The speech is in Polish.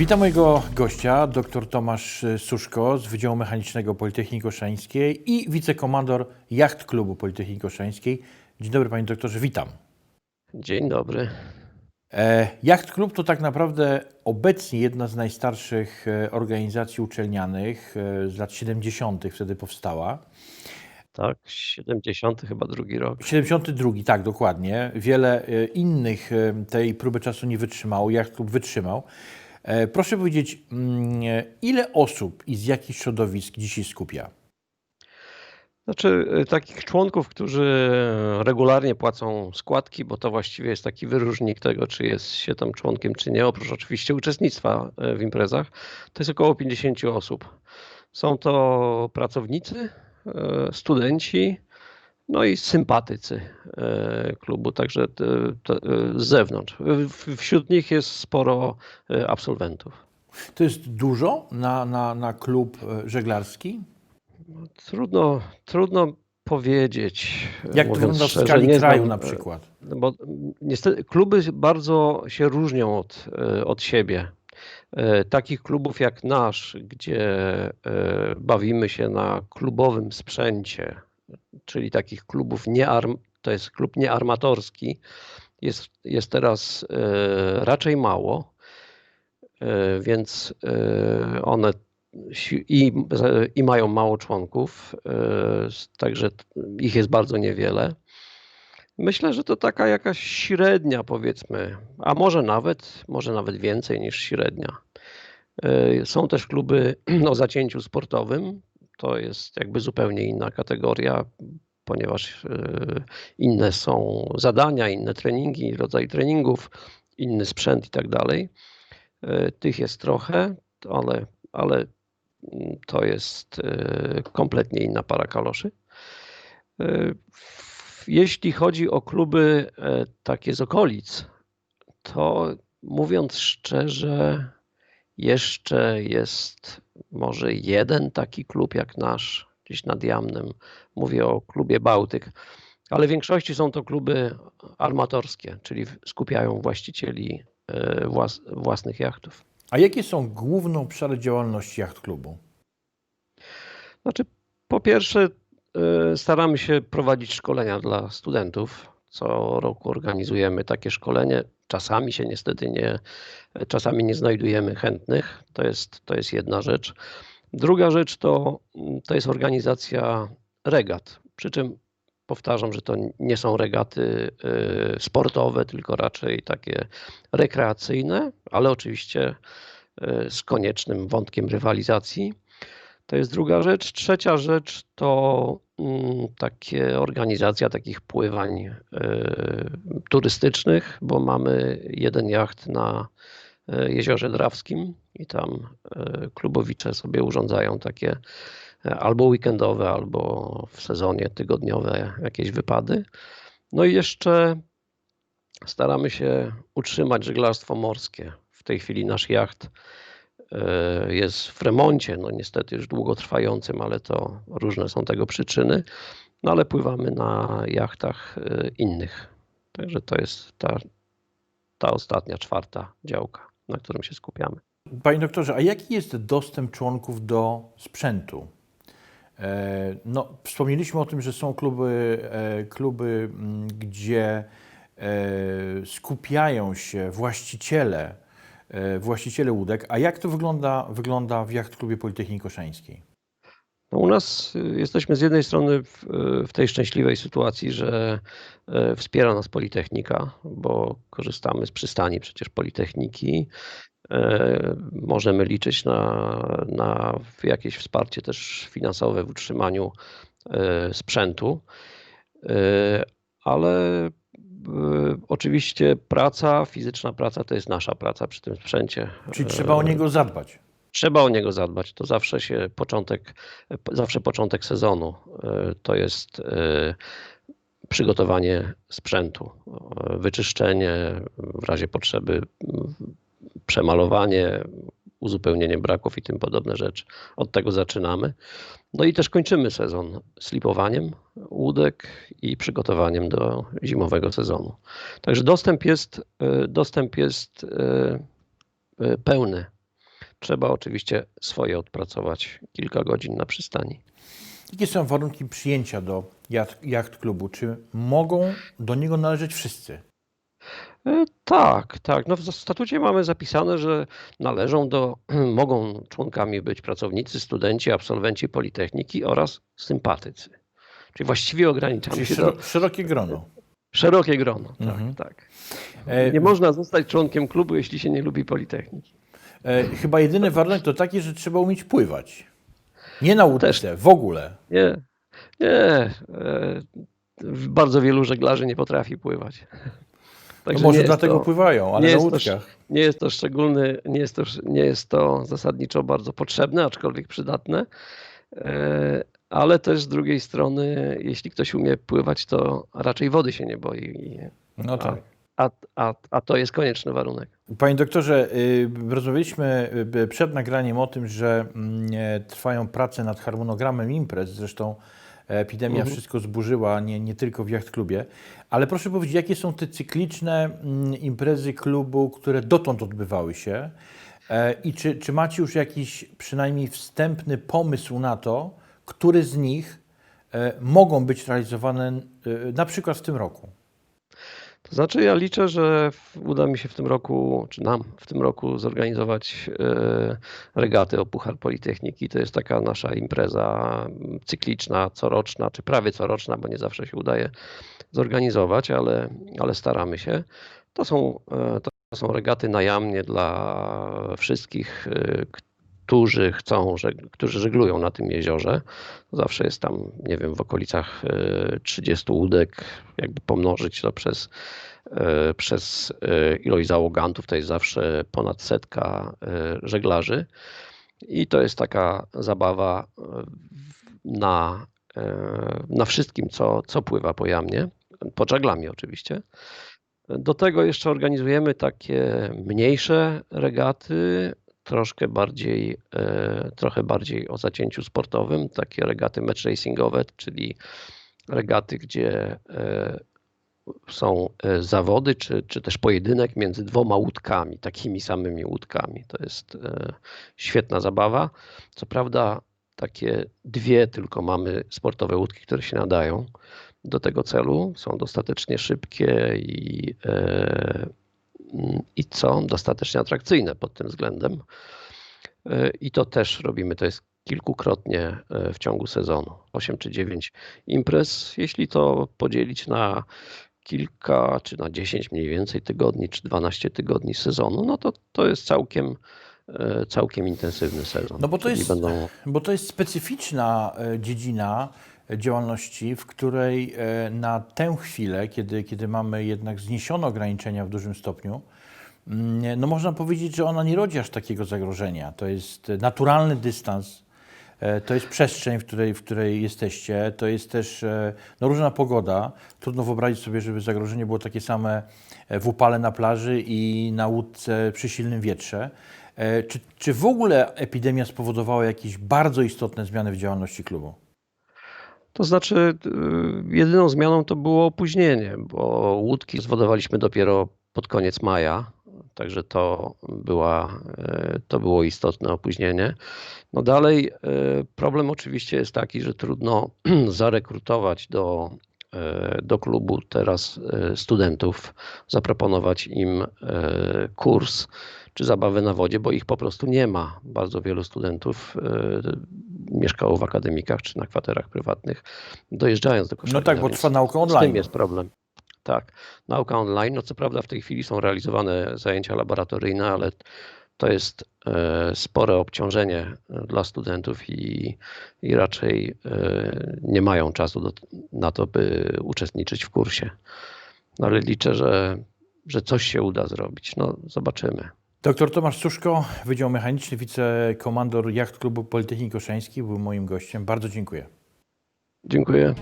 Witam mojego gościa, dr Tomasz Suszko z Wydziału Mechanicznego Politechniki Koszalińskiej i wicekomandor Jacht Klubu Politechniki Koszalińskiej. Dzień dobry panie doktorze, witam. Dzień dobry. E, Jacht Klub to tak naprawdę obecnie jedna z najstarszych e, organizacji uczelnianych, e, z lat 70. wtedy powstała. Tak, 70 chyba drugi rok. 72, tak, dokładnie. Wiele innych tej próby czasu nie wytrzymało, Jacht Klub wytrzymał. E, Proszę powiedzieć, mm, e, ile osób i z jakich środowisk dzisiaj skupia? Znaczy y, takich członków, którzy regularnie płacą składki, bo to właściwie jest taki wyróżnik tego, czy jest się tam członkiem, czy nie, oprócz oczywiście uczestnictwa w imprezach, to jest około 50 osób. Są to pracownicy, studenci, no i sympatycy y, klubu, także to, y, z zewnątrz. Wśród nich jest sporo absolwentów. To jest dużo na, na, na klub e, żeglarski? Trudno, trudno powiedzieć. Jak to wygląda w skali nie kraju znam, na e, przykład? no Bo niestety kluby bardzo się różnią od, e, od siebie. E, Takich klubów jak nasz, gdzie e, bawimy się na klubowym sprzęcie, czyli takich klubów nie arm, to jest klub niearmatorski, jest, jest teraz e, raczej mało, E, więc e, one i, i mają mało członków, także ich jest bardzo niewiele. Myślę, że to taka jakaś średnia, powiedzmy, a może nawet, może nawet więcej niż średnia. Są też kluby o zacięciu sportowym. To jest jakby zupełnie inna kategoria, ponieważ e, inne są zadania, inne treningi, rodzaj treningów, inny sprzęt i tak dalej. E, Tych jest trochę, ale, ale mm, to jest e, kompletnie inna para kaloszy. Jeśli chodzi o kluby e, takie z okolic, to mówiąc szczerze, jeszcze jest może jeden taki klub jak nasz, gdzieś nad Jamnem. Mówię o klubie Bałtyk, ale w większości są to kluby armatorskie, czyli skupiają właścicieli e, włas, własnych jachtów. A jakie są główne obszary działalności Jacht Klubu? Znaczy, po pierwsze, y, staramy się prowadzić szkolenia dla studentów. Co roku organizujemy takie szkolenie. Czasami się niestety nie, czasami nie znajdujemy chętnych. To jest, to jest jedna rzecz. Druga rzecz to, mm, to jest organizacja regat. Przy czym powtarzam, że to nie są regaty y, sportowe, tylko raczej takie rekreacyjne, ale oczywiście y, z koniecznym wątkiem rywalizacji. To jest druga rzecz. Trzecia rzecz to mm, takie organizacja takich pływań y, turystycznych, bo mamy jeden jacht na y, jeziorze Drawskim i tam y, klubowicze sobie urządzają takie albo weekendowe, albo w sezonie tygodniowe jakieś wypady. No i jeszcze staramy się utrzymać żeglarstwo morskie. W tej chwili nasz jacht jest w remoncie, no niestety już długotrwającym, ale to różne są tego przyczyny. No ale pływamy na jachtach e, innych. Także to jest ta, ta ostatnia, czwarta działka, na którym się skupiamy. Panie doktorze, a jaki jest dostęp członków do sprzętu? E, No, wspomnieliśmy o tym, że są kluby, e, kluby gdzie e, skupiają się właściciele, e, właściciele łódek. A jak to wygląda, wygląda w Jacht Klubie Politechniki Koszańskiej? No u nas y, jesteśmy z jednej strony w, y, w tej szczęśliwej sytuacji, że e, wspiera nas Politechnika, bo korzystamy z przystani przecież Politechniki. E, Możemy liczyć na, na jakieś wsparcie też finansowe w utrzymaniu e, sprzętu, E, ale e, oczywiście praca, fizyczna praca to jest nasza praca przy tym sprzęcie. Czyli trzeba o niego zadbać. Trzeba o niego zadbać. To zawsze się początek, zawsze początek sezonu. e, To jest e, przygotowanie sprzętu, e, wyczyszczenie, w razie potrzeby przemalowanie, uzupełnienie braków i tym podobne rzeczy. Od tego zaczynamy. No i też kończymy sezon slipowaniem łódek i przygotowaniem do zimowego sezonu. Także dostęp jest, e, dostęp jest e, e, pełny. trzeba oczywiście swoje odpracować kilka godzin na przystani. Jakie są warunki przyjęcia do jacht, jacht klubu? Czy mogą do niego należeć wszyscy? E, Tak, tak. No w statucie mamy zapisane, że należą do, mogą członkami być pracownicy, studenci, absolwenci politechniki oraz sympatycy. Czyli właściwie ograniczamy Czyli się do szero, szerokie grono. szerokie grono. Tak, Mhm. tak. E, Nie można zostać członkiem klubu, jeśli się nie lubi politechniki. e, chyba jedyny warunek to taki, że trzeba umieć pływać. Nie na łódce, w ogóle. Nie, nie. e, Bardzo wielu żeglarzy nie potrafi pływać. No Także może nie jest dlatego to- pływają, ale nie na jest to łódkach. Nie jest to szczególny, nie jest to, nie jest to zasadniczo bardzo potrzebne, aczkolwiek przydatne. E, Ale też z drugiej strony, jeśli ktoś umie pływać, to raczej wody się nie boi. No tak. A, a, a to jest konieczny warunek. Panie doktorze, y, rozmawialiśmy y, przed nagraniem o tym, że mm, e, trwają prace nad harmonogramem imprez. Zresztą epidemia Mhm. wszystko zburzyła, nie, nie tylko w jacht klubie. Ale proszę powiedzieć, jakie są te cykliczne mm, imprezy klubu, które dotąd odbywały się? E, I czy, czy macie już jakiś przynajmniej wstępny pomysł na to, które z nich e, mogą być realizowane e, na przykład w tym roku? Znaczy, ja liczę, że uda mi się w tym roku, czy nam w tym roku zorganizować e, regaty o Puchar Politechniki. To jest taka nasza impreza mm, cykliczna, coroczna, czy prawie coroczna, bo nie zawsze się udaje zorganizować, ale, ale staramy się. To są, e, to są regaty najamnie dla wszystkich, e, którzy chcą, którzy żeglują na tym jeziorze. Zawsze jest tam, nie wiem, w okolicach e, 30 łódek, jakby pomnożyć to przez, e, przez e, ilość załogantów, to jest zawsze ponad setka e, żeglarzy. I to jest taka zabawa e, na, e, na wszystkim, co, co pływa po jamnie, pod żaglami oczywiście. Do tego jeszcze organizujemy takie mniejsze regaty, troszkę bardziej, e, trochę bardziej o zacięciu sportowym, takie regaty match racingowe, czyli regaty, gdzie e, są e, zawody, czy, czy też pojedynek między dwoma łódkami, takimi samymi łódkami. To jest świetna zabawa. Co prawda, takie dwie tylko mamy sportowe łódki, które się nadają do tego celu. Są dostatecznie szybkie i, i są dostatecznie atrakcyjne pod tym względem. E, I to też robimy, to jest kilkukrotnie e, w ciągu sezonu, 8 czy 9 imprez. Jeśli to podzielić na kilka czy na 10 mniej więcej tygodni, czy 12 tygodni sezonu, no to to jest całkiem, e, całkiem intensywny sezon. No bo to jest- będą Bo to jest specyficzna dziedzina działalności, w której e, na tę chwilę, kiedy, kiedy mamy jednak zniesione ograniczenia w dużym stopniu, mm, no można powiedzieć, że ona nie rodzi aż takiego zagrożenia. To jest naturalny dystans, e, to jest przestrzeń, w której, w której jesteście, to jest też e, no, różna pogoda. Trudno wyobrazić sobie, żeby zagrożenie było takie same w upale na plaży i na łódce przy silnym wietrze. Czy, czy w ogóle epidemia spowodowała jakieś bardzo istotne zmiany w działalności klubu? To znaczy, y, jedyną zmianą to było opóźnienie, bo łódki zwodowaliśmy dopiero pod koniec maja, także to, była, y, to było istotne opóźnienie. No dalej, y, problem oczywiście jest taki, że trudno zarekrutować do, do klubu teraz studentów, zaproponować im kurs czy zabawę na wodzie, bo ich po prostu nie ma. Bardzo wielu studentów y, mieszkało w akademikach czy na kwaterach prywatnych, dojeżdżając do Koszalina. No tak, bo trwa nauka Z tym online. jest problem. Tak, nauka online. No co prawda w tej chwili są realizowane zajęcia laboratoryjne, ale to jest e, spore obciążenie e, dla studentów i, i raczej nie mają czasu do, na to, by uczestniczyć w kursie. No ale liczę, że, że coś się uda zrobić. No zobaczymy. Doktor Tomasz Suszko, Wydział Mechaniczny, wicekomandor Jacht Klubu Politechniki Koszeńskiej był moim gościem. Bardzo dziękuję. Dziękuję.